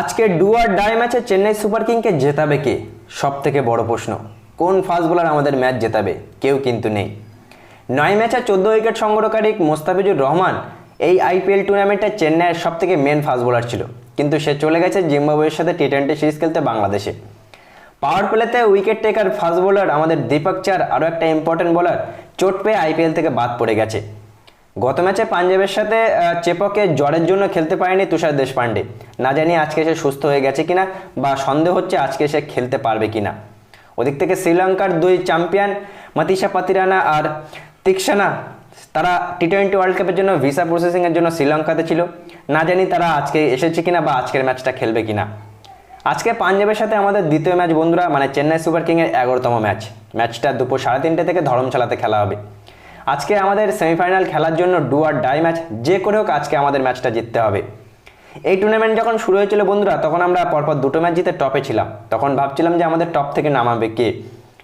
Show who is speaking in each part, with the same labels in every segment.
Speaker 1: আজকে ডুয়ার ডাই ম্যাচে চেন্নাই সুপার কিংকে জেতাবে কে? সব থেকে বড় প্রশ্ন। কোন ফাস্ট বোলার আমাদের ম্যাচ জেতাবে? কেউ কিন্তু নেই। নয় ম্যাচে চোদ্দ উইকেট সংগ্রহকারী মোস্তাফিজুর রহমান এই আইপিএল টুর্নামেন্টে চেন্নাইয়ের সব থেকে মেন ফাস্ট বোলার ছিল। কিন্তু সে চলে গেছে জিম্বাবুয়ের সাথে টি টোয়েন্টি সিরিজ খেলতে বাংলাদেশে। পাওয়ার প্লেতে উইকেট টেকার ফাস্ট বোলার আমাদের দীপক চার আরও একটা ইম্পর্টেন্ট বোলার চোট পেয়ে আইপিএল থেকে বাদ পড়ে গেছে। গত ম্যাচে পাঞ্জাবের সাথে চেপকে জ্বরের জন্য খেলতে পারেনি তুষার দেশপান্ডে না জানি আজকে সে সুস্থ হয়ে গেছে কিনা বা সন্দেহ হচ্ছে আজকে সে খেলতে পারবে কিনা। ওদিক থেকে শ্রীলঙ্কার দুই চ্যাম্পিয়ন মাতিসা পাতিরানা আর তিক্সানা, তারা টি টোয়েন্টি ওয়ার্ল্ড কাপের জন্য ভিসা প্রসেসিংয়ের জন্য শ্রীলঙ্কাতে ছিল। না জানি তারা আজকে এসেছে কিনা বা আজকের ম্যাচটা খেলবে কিনা। আজকে পাঞ্জাবের সাথে আমাদের দ্বিতীয় ম্যাচ বন্ধুরা মানে চেন্নাই সুপার কিংয়ের এগারোতম ম্যাচ ম্যাচটা দুপুর সাড়ে তিনটে থেকে ধরমশালাতে খেলা হবে। আজকে আমাদের সেমিফাইনাল খেলার জন্য ডু আর ডাই ম্যাচ, যে করে হোক আজকে আমাদের ম্যাচটা জিততে হবে। এই টুর্নামেন্ট যখন শুরু হয়েছিল বন্ধুরা, তখন আমরা পরপর দুটো ম্যাচ জিতে টপে ছিলাম। তখন ভাবছিলাম যে আমাদের টপ থেকে নামাবে কে?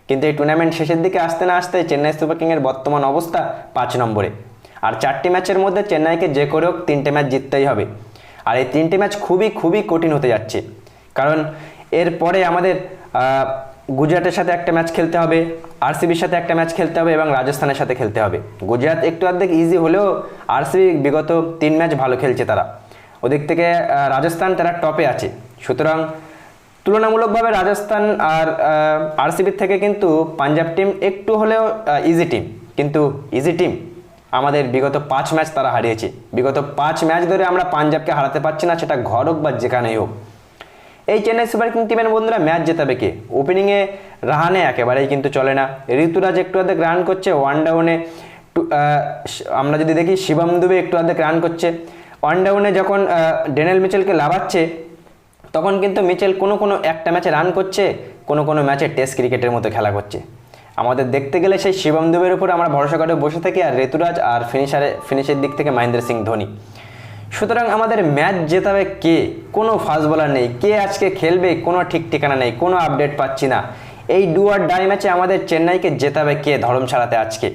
Speaker 1: কিন্তু এই টুর্নামেন্ট শেষের দিকে আসতে না আসতে চেন্নাই সুপার কিংয়ের বর্তমান অবস্থা পাঁচ নম্বরে। আর চারটি ম্যাচের মধ্যে চেন্নাইকে যে করে হোক তিনটে ম্যাচ জিততেই হবে। আর এই তিনটে ম্যাচ খুবই খুবই কঠিন হতে যাচ্ছে। কারণ এরপরে আমাদের গুজরাটের সাথে একটা ম্যাচ খেলতে হবে, আরসিবির সাথে একটা ম্যাচ খেলতে হবে এবং রাজস্থানের সাথে খেলতে হবে। গুজরাট একটু অর্ধেক ইজি হলেও আরসিবি বিগত তিন ম্যাচ ভালো খেলছে তারা। ওদিক থেকে রাজস্থান তারা টপে আছে। সুতরাং তুলনামূলকভাবে রাজস্থান আর আরসিবির থেকে কিন্তু পাঞ্জাব টিম একটু হলেও ইজি টিম কিন্তু ইজি টিম আমাদের বিগত পাঁচ ম্যাচ তারা হারিয়েছে। বিগত পাঁচ ম্যাচ ধরে আমরা পাঞ্জাবকে হারাতে পারছি না, সেটা ঘর হোক বা যেখানেই হোক। এই চেন্নাই সুপার কিং টিমের বন্ধুরা ম্যাচ জেতাবে কে? ওপেনিংয়ে রাহানে একেবারেই কিন্তু চলে না। ঋতুরাজ একটু অর্ধেক রান করছে ওয়ান ডাউনে আমরা যদি দেখি, শিবম দুবে একটু অর্ধেক রান করছে। ওয়ান ডাউনে যখন ডেনেল মিচেলকে লাভাচ্ছে, তখন কিন্তু মিচেল কোনো কোনো একটা ম্যাচে রান করছে, কোনো কোনো ম্যাচে টেস্ট ক্রিকেটের মতো খেলা করছে। আমাদের দেখতে গেলে সেই শিবম দুবের উপর আমরা ভরসা করে বসে থাকি, আর ঋতুরাজ আর ফিনিশারে ফিনিশের দিক থেকে মহেন্দ্র সিং ধোনি। সুতরাং আমাদের ম্যাচ জেতাবে কে? কোনো ফাস্ট বলার নেই। কে আজকে খেলবে? কোনো ঠিক ঠিকানা নেই। কোনো আপডেট পাচ্ছি না। এই ডু আর ডাই ম্যাচে আমাদের চেন্নাইকে জেতাবে কে ধর্মশালাতে আজকে?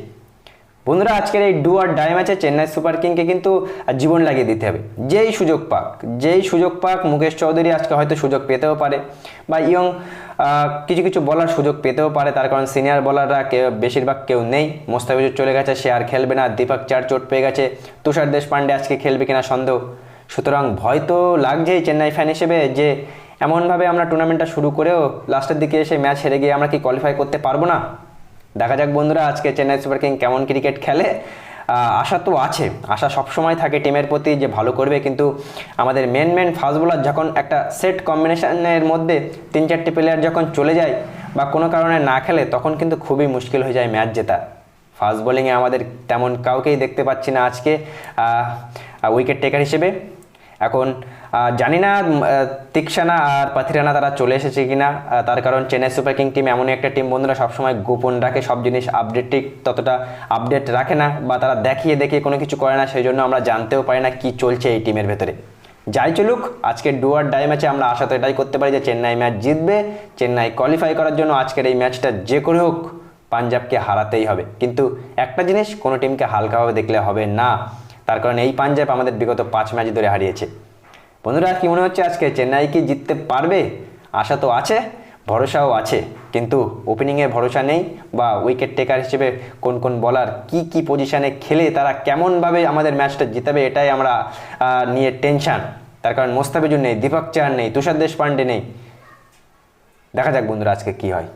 Speaker 1: বন্ধুরা, আজকের এই ডু আর ডাই ম্যাচে চেন্নাই সুপার কিংকে কিন্তু জীবন লাগিয়ে দিতে হবে। যেই সুযোগ পাক, যেই সুযোগ পাক মুকেশ চৌধুরী আজকে হয়তো সুযোগ পেতেও পারে বা ইয়ং কিছু কিছু বলার সুযোগ পেতেও পারে, তার কারণ সিনিয়র বলাররা কেউ বেশিরভাগ কেউ নেই। মোস্তাফিজুর চলে গেছে, সে আর খেলবে না। দীপক চার চোট পেয়ে গেছে। তুষার দেশপান্ডে আজকে খেলবে কিনা সন্দেহ। সুতরাং ভয় তো লাগছেই চেন্নাই ফ্যান হিসেবে যে, এমনভাবে আমরা টুর্নামেন্টটা শুরু করেও লাস্টের দিকে এসে ম্যাচ হেরে গিয়ে আমরা কি কোয়ালিফাই করতে পারব না? দেখা যাক বন্ধুরা, আজকে চেন্নাই সুপার কিং কেমন ক্রিকেট খেলে। আশা তো আছে। আশা সবসময় থাকে টিমের প্রতি যে ভালো করবে, কিন্তু আমাদের মেন মেন ফাস্ট বোলার যখন একটা সেট কম্বিনেশনের মধ্যে তিন, চারটি প্লেয়ার যখন চলে যায় বা কোনো কারণে না খেলে, তখন কিন্তু খুবই মুশকিল হয়ে যায় ম্যাচ জেতা। ফাস্ট বোলিংয়ে আমাদের তেমন কাউকেই দেখতে পাচ্ছি না আজকে উইকেট টেকার হিসেবে। এখন জানি না তিক্সানা আর পাথিরানা তারা চলে এসেছে কিনা তার কারণ চেন্নাই সুপার কিং টিম এমনই একটা টিম, বন্ধুরা, সবসময় গোপন রাখে, সব জিনিস আপডেট ঠিক ততটা আপডেট রাখে না বা তারা দেখিয়ে দেখিয়ে কোনো কিছু করে না, সেই জন্য আমরা জানতেও পারি না কি চলছে এই টিমের ভেতরে। যাই চলুক, আজকে ডুয়ার ডাই ম্যাচে আমরা আশা তো এটাই করতে পারি যে চেন্নাই ম্যাচ জিতবে, চেন্নাই কোয়ালিফাই করার জন্য আজকের এই ম্যাচটা যে করে হোক, পাঞ্জাবকে হারাতেই হবে। কিন্তু একটা জিনিস কোনো টিমকে হালকাভাবে দেখলে হবে না তার কারণ এই পাঞ্জাব আমাদের বিগত পাঁচ ম্যাচ ধরে হারিয়েছে। বন্ধুরা, কি মনে হচ্ছে আজকে? চেন্নাই কি জিততে পারবে? আশা তো আছে, ভরসাও আছে। কিন্তু ওপেনিংয়ে ভরসা নেই বা উইকেট টেকার হিসেবে কোন কোন বলার কি কি পজিশানে খেলে, তারা কেমনভাবে আমাদের ম্যাচটা জিতাবে, এটাই আমরা নিয়ে টেনশান তার কারণ মোস্তাফিজুর নেই, দীপক চার নেই, তুষার দেশপান্ডে নেই। দেখা যাক বন্ধুরা আজকে কি হয়।